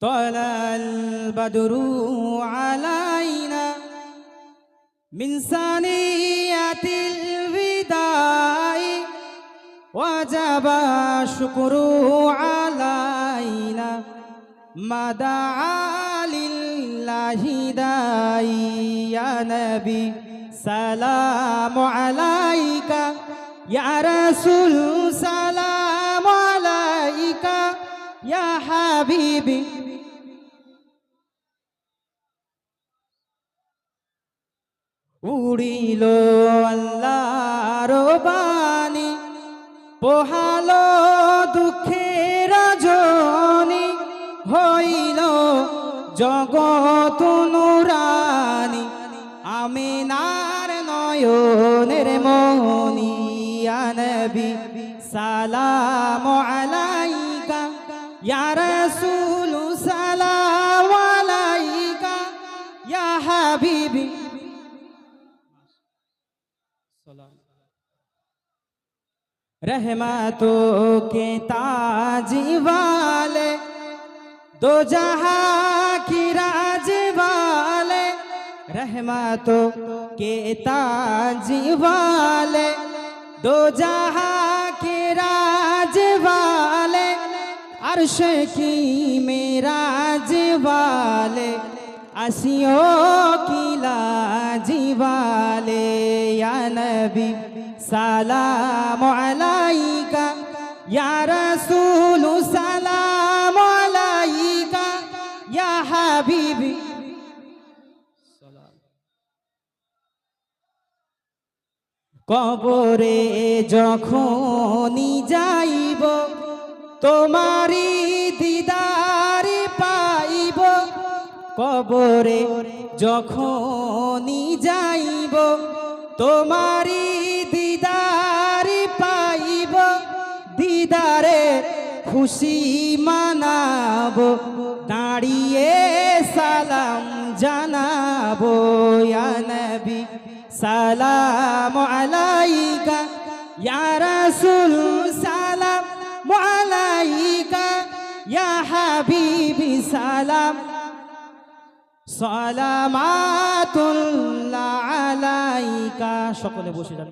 طلع البدر علينا من ثنية الوداع وجب الشكر علينا ما دعا لله داعي يا نبي سلام عليك يا رسول سلام عليك يا حبيبي. উড়িল আল্লাহর বাণী, পোহালো দুঃখের জনি হইল জগত নুরানি আমিনার নয়নের মনি আনবি, সালাম আলাইকা, ইয়া রাসূল, সালাম আলাইকা, ইয়া হাবিবি। रहमतों के ताजी वाले दो जहाँ की राज वाले रहमतों के ताजी वाले दो जहाँ के राज वाले अर्श की मेराज वाले, असियों की लाज वाले, या नबी সালাম আলাইকা, ইয়া রাসূল, সালাম আলাইকা, ইয়া হাবিবি। কবরে যখনই যাইব তোমারি দিদারি পাইব। কবরে যখনই যাইব তোমারি খুশি মানাব, দাঁড়িয়ে সালাম জানাব। নবী, সালাম আলাইকা, ইয়া রাসূল, সালাম আলাইকা, ইয়া হাবিবি, সালাম। সালামাতুল্লাহ আলাইকা। সকলে বসে যান।